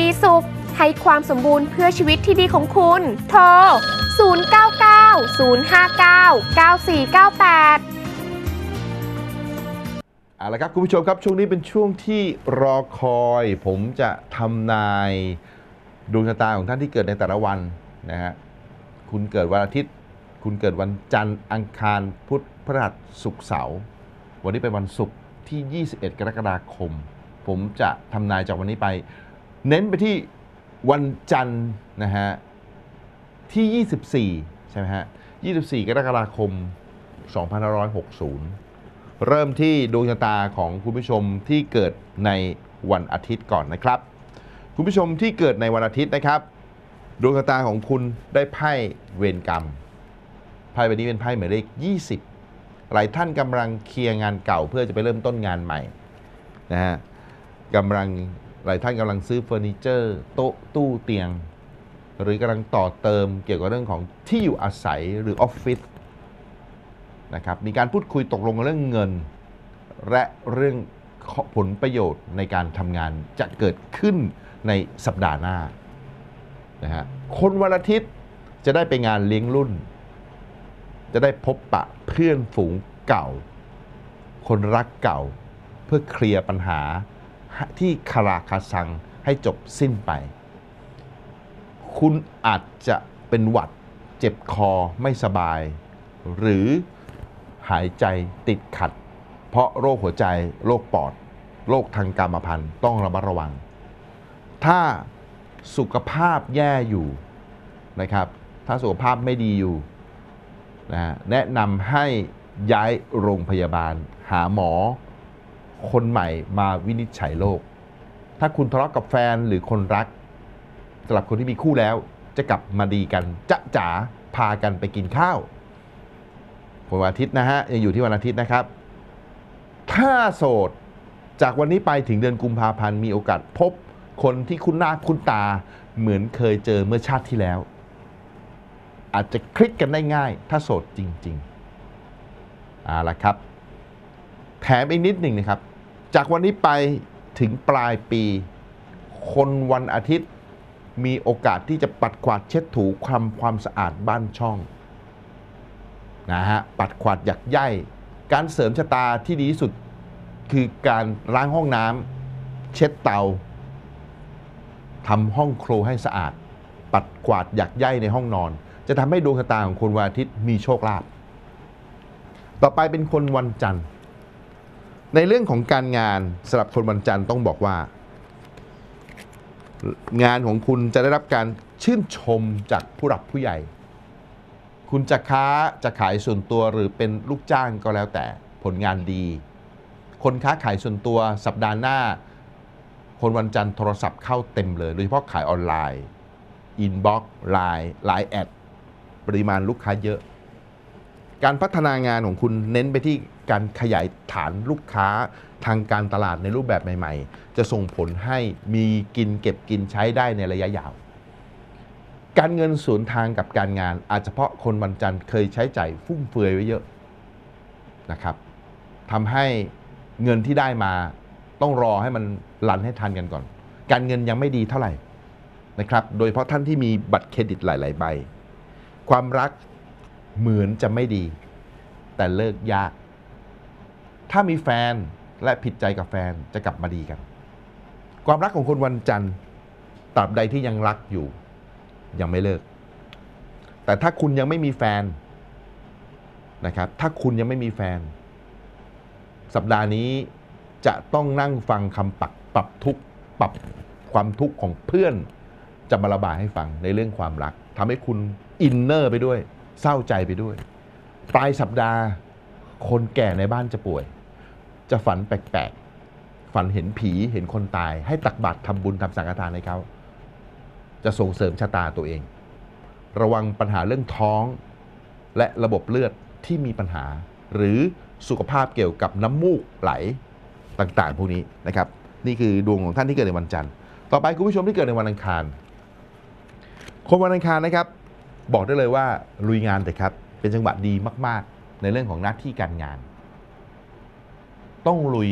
ดีมีสุข ให้ความสมบูรณ์เพื่อชีวิตที่ดีของคุณ โทร 099 059 9498เอาละครับคุณผู้ชมครับช่วงนี้เป็นช่วงที่รอคอย ผมจะทำนายดวงชะตาของท่านที่เกิดในแต่ละวันนะฮะคุณเกิดวันอาทิตย์ คุณเกิดวันจันทร์อังคารพุธพฤหัสศุกร์เสาร์วันนี้เป็นวันศุกร์ที่ 21 กรกฎาคม ผมจะทำนายจากวันนี้ไป เน้นไปที่วันจันทร์นะฮะที่ 24 ใช่ไหมฮะ 24 กรกฎาคม 2560 เริ่มที่ดวงชะตาของคุณผู้ชมที่เกิดในวันอาทิตย์ก่อนนะครับ คุณผู้ชมที่เกิดในวันอาทิตย์นะครับดวงชะตาของคุณได้ไพ่เวรกรรม ไพ่ใบนี้เป็นไพ่หมายเลข 20 หลายท่านกำลังเคลียร์งานเก่าเพื่อจะไปเริ่มต้นงานใหม่นะฮะกำลัง หลายท่านกำลังซื้อเฟอร์นิเจอร์โต๊ะตู้เตียง หรือกำลังต่อเติมเกี่ยวกับเรื่องของที่อยู่อาศัยหรือออฟฟิศนะครับมีการพูดคุยตกลงเรื่องเงิน และเรื่องผลประโยชน์ในการทำงานจะเกิดขึ้นในสัปดาห์หน้านะฮะคนวันอาทิตย์จะได้ไปงานเลี้ยงรุ่น จะได้พบปะเพื่อนฝูงเก่า คนรักเก่า เพื่อเคลียร์ปัญหา ที่คาราคาซังให้จบสิ้นไป คุณอาจจะเป็นหวัดเจ็บคอไม่สบาย หรือหายใจติดขัด เพราะโรคหัวใจโรคปอด โรคทางกรรมพันธุ์ต้องระมัดระวัง ถ้าสุขภาพแย่อยู่นะครับ ถ้าสุขภาพไม่ดีอยู่นะแนะนำให้ย้ายโรงพยาบาลหาหมอ คนใหม่มาวินิจฉัยโรคถ้าคุณทะเลาะกับแฟนหรือคนรักสำหรับคนที่มีคู่แล้ว จะกลับมาดีกันจะจ๋าพากันไปกินข้าววันอาทิตย์นะฮะยังอยู่ที่วันอาทิตย์นะครับ ถ้าโสดจากวันนี้ไปถึงเดือนกุมภาพันธ์มีโอกาสพบคนที่คุ้นหน้าคุ้นตาเหมือนเคยเจอเมื่อชาติที่แล้ว อาจจะคลิกกันได้ง่าย ถ้าโสดจริงๆเอาละครับ แถมอีกนิดหนึ่งนะครับ จากวันนี้ไปถึงปลายปี คนวันอาทิตย์มีโอกาสที่จะปัดกวาดเช็ดถูความความสะอาดบ้านช่องนะฮะปัดขวาดหยักใยการเสริมชะตาที่ดีที่สุดคือการล้างห้องน้ำเช็ดเตาทำห้องครัวให้สะอาด ปัดกวาดหยักใยในห้องนอน จะทำให้ดวงชะตาของคนวันอาทิตย์มีโชคลาภต่อไปเป็นคนวันจันทร์ ในเรื่องของการงานสำหรับคนวันจันทร์ต้องบอกว่า งานของคุณจะได้รับการชื่นชมจากผู้หลักผู้ใหญ่ คุณจะค้าจะขายส่วนตัวหรือเป็นลูกจ้างก็แล้วแต่ผลงานดี คนค้าขายส่วนตัวสัปดาห์หน้า คนวันจันทร์โทรศัพท์เข้าเต็มเลยโดยเฉพาะขายออนไลน์อินบ็อกซ์ไลน์ไลน์แอดปริมาณลูกค้าเยอะ การพัฒนางานของคุณเน้นไปที่การขยายฐานลูกค้าทางการตลาดในรูปแบบใหม่ ๆ จะส่งผลให้มีกินเก็บกินใช้ได้ในระยะยาว การเงินสวนทางกับการงาน อาจจะเพราะคนวันจันทร์เคยใช้จ่ายฟุ่มเฟือยไว้เยอะนะครับทำให้เงินที่ได้มาต้องรอให้มันรันให้ทันกันก่อน การเงินยังไม่ดีเท่าไหร่นะครับ โดยเฉพาะท่านที่มีบัตรเครดิตหลาย ๆ ใบ ความรัก เหมือนจะไม่ดี แต่เลิกยาก ถ้ามีแฟนและผิดใจกับแฟนจะกลับมาดีกัน ความรักของคนวันจันทร์ตราบใดที่ยังรักอยู่ ยังไม่เลิก แต่ถ้าคุณยังไม่มีแฟนนะครับ ถ้าคุณยังไม่มีแฟน สัปดาห์นี้จะต้องนั่งฟังคำปักปรับทุกปรับความทุกข์ของเพื่อนจะมาระบายให้ฟังในเรื่องความรักทำให้คุณอินเนอร์ไปด้วย เศร้าใจไปด้วย ปลายสัปดาห์ คนแก่ในบ้านจะป่วย จะฝันแปลกๆ ฝันเห็นผีเห็นคนตาย ให้ตักบาตรทำบุญทำสังฆทานให้เขา จะส่งเสริมชะตาตัวเอง ระวังปัญหาเรื่องท้องและระบบเลือดที่มีปัญหา หรือสุขภาพเกี่ยวกับน้ำมูกไหลต่างๆ พวกนี้นะครับ นี่คือดวงของท่านที่เกิดในวันจันทร์ ต่อไปคุณผู้ชมที่เกิดในวันอังคาร คนวันอังคารนะครับ บอกได้เลยว่าลุยงานเถอะครับ เป็นจังหวะดีมาก ๆ ในเรื่องของหน้าที่การงาน ต้องลุย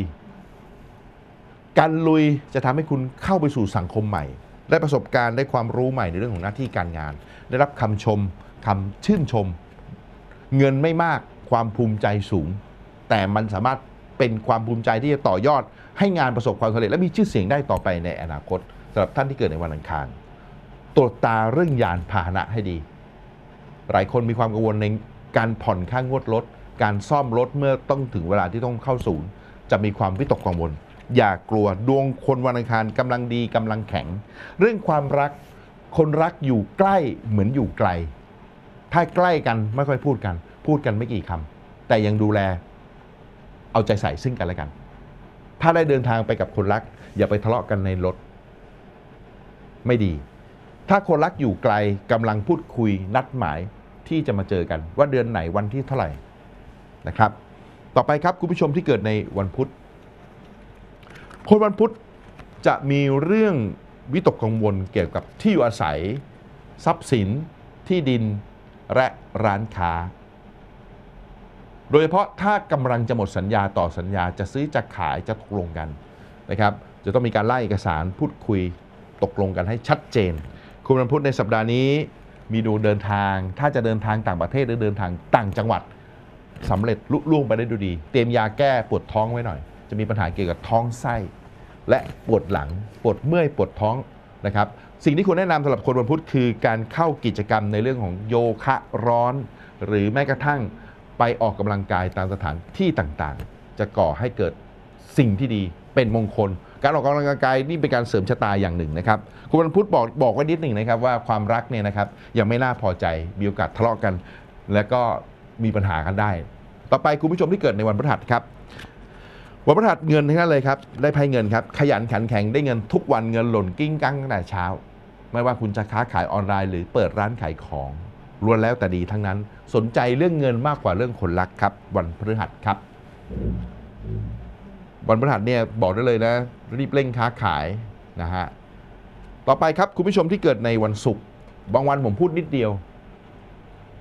การลุยจะทำให้คุณเข้าไปสู่สังคมใหม่ ได้ประสบการณ์ได้ความรู้ใหม่ในเรื่องของหน้าที่การงาน ได้รับคำชมคำชื่นชม เงินไม่มากความภูมิใจสูง แต่มันสามารถเป็นความภูมิใจที่จะต่อยอด ให้งานประสบความสำเร็จและมีชื่อเสียงได้ต่อไปในอนาคตสำหรับท่านที่เกิดในวันอังคาร ตรวจตาเรื่องยานพาหนะให้ดี หลายคนมีความกังวลในการผ่อนค่างวดรถ การซ่อมรถเมื่อต้องถึงเวลาที่ต้องเข้าศูนย์ จะมีความวิตกกังวล อย่ากลัวดวงคนวันอังคารกำลังดีกำลังแข็ง เรื่องความรักคนรักอยู่ใกล้เหมือนอยู่ไกล ถ้าใกล้กันไม่ค่อยพูดกัน พูดกันไม่กี่คำแต่ยังดูแล เอาใจใส่ซึ่งกันและกัน ถ้าได้เดินทางไปกับคนรัก อย่าไปทะเลาะกันในรถ ไม่ดี ถ้าคนรักอยู่ไกลกำลังพูดคุยนัดหมาย ที่จะมาเจอกันว่าเดือนไหนวันที่เท่าไหร่นะครับ ต่อไปครับคุณผู้ชมที่เกิดในวันพุธคนวันพุธจะมีเรื่องวิตกกังวลเกี่ยวกับที่อยู่อาศัย ทรัพย์สิน ที่ดินและร้านค้า โดยเฉพาะถ้ากำลังจะหมดสัญญาต่อสัญญาจะซื้อจะขายจะตกลงกันนะครับ จะต้องมีการไล่เอกสารพูดคุยตกลงกันให้ชัดเจน คุณวันพุธในสัปดาห์นี้ มีดวงเดินทาง ถ้าจะเดินทางต่างประเทศหรือเดินทางต่างจังหวัดสำเร็จลุล่วงไปได้ดูดี เตรียมยาแก้ปวดท้องไว้หน่อย จะมีปัญหาเกี่ยวกับท้องไส้ และปวดหลังปวดเมื่อยปวดท้องนะครับ สิ่งที่ควรแนะนำสำหรับคนวันพุธคือการเข้ากิจกรรมในเรื่องของโยคะร้อน หรือแม้กระทั่งไปออกกำลังกายตามสถานที่ต่างๆ จะก่อให้เกิดสิ่งที่ดี เป็นมงคล การออกกำลังกายนี่เป็นการเสริมชะตาอย่างหนึ่งนะครับคุณวันพุธบอกบอกไว้นิดหนึ่งนะครับว่าความรักเนี่ยนะครับยังไม่น่าพอใจมีโอกาสทะเลาะกัน และก็มีปัญหากันได้ ต่อไปคุณผู้ชมที่เกิดในวันพฤหัสครับวันพฤหัสเงินทั้งนั้นเลยครับได้ไพ่เงินครับขยันขันแข็งได้เงินทุกวันเงินหล่นกิ้งกังตั้งแต่เช้า ไม่ว่าคุณจะค้าขายออนไลน์ หรือเปิดร้านขายของล้วนแล้วแต่ดีทั้งนั้น สนใจเรื่องเงินมากกว่าเรื่องคนรักครับ วันพฤหัสครับ วันพฤหัสเนี่ยบอกได้เลยนะ รีบเร่งค้าขายนะฮะต่อไปครับคุณผู้ชมที่เกิดในวันศุกร์บางวันผมพูดนิดเดียว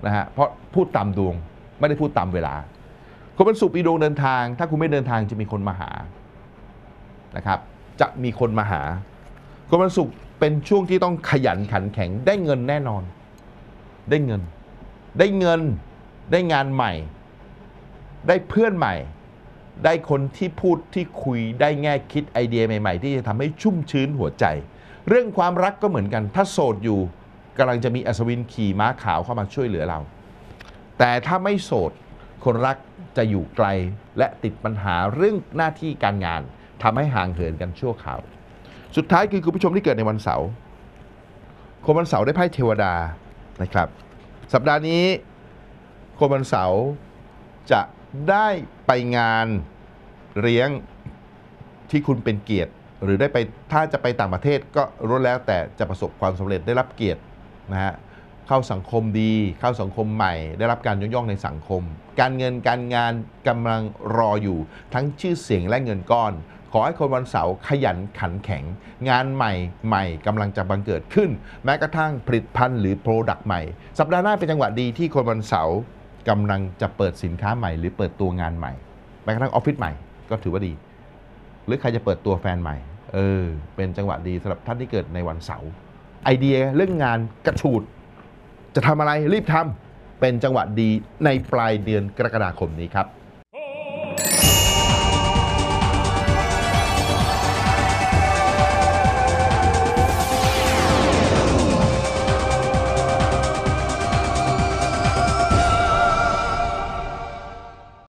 นะฮะเพราะพูดตามดวงไม่ได้พูดตามเวลา คนวันศุกร์มีดวงเดินทาง ถ้าคุณไม่เดินทางจะมีคนมาหานะครับจะมีคนมาหา คนวันศุกร์เป็นช่วงที่ต้องขยันขันแข็งได้เงินแน่นอน ได้เงิน ได้เงินได้งานใหม่ ได้เพื่อนใหม่ ได้คนที่พูดที่คุยได้แง่คิดไอเดียใหม่ ๆ ที่จะทำให้ชุ่มชื้นหัวใจ เรื่องความรักก็เหมือนกัน ถ้าโสดอยู่กำลังจะมีอัศวินขี่ม้าขาวเข้ามาช่วยเหลือเรา แต่ถ้าไม่โสด คนรักจะอยู่ไกลและติดปัญหาเรื่องหน้าที่การงานทำให้ห่างเหินกันชั่วคราว สุดท้ายคือคุณผู้ชมที่เกิดในวันเสาร์คนวันเสาร์ได้ไพ่เทวดานะครับ สัปดาห์นี้คนวันเสาร์จะ ได้ไปงานเลี้ยงที่คุณเป็นเกียรติ หรือได้ไปถ้าจะไปต่างประเทศก็รู้แล้วแต่จะประสบความสำเร็จได้รับเกียรตินะฮะเข้าสังคมดี เข้าสังคมใหม่ ได้รับการยกย่องในสังคม การเงินการงานกำลังรออยู่ ทั้งชื่อเสียงและเงินก้อน ขอให้คนวันเสาร์ขยันขันแข็ง งานใหม่ใหม่กำลังจะบังเกิดขึ้น แม้กระทั่งผลิตภัณฑ์หรือโปรดักต์ใหม่ สัปดาห์หน้าเป็นจังหวะดีที่คนวันเสาร์ กำลังจะเปิดสินค้าใหม่ หรือเปิดตัวงานใหม่แม้กระทั่งออฟฟิศใหม่ก็ถือว่าดี หรือใครจะเปิดตัวแฟนใหม่ เออ เป็นจังหวะดีสำหรับท่านที่เกิดในวันเสาร์ไอเดียเรื่องงานกระฉูด จะทำอะไรรีบทำเป็นจังหวะดีในปลายเดือนกรกฎาคมนี้ครับ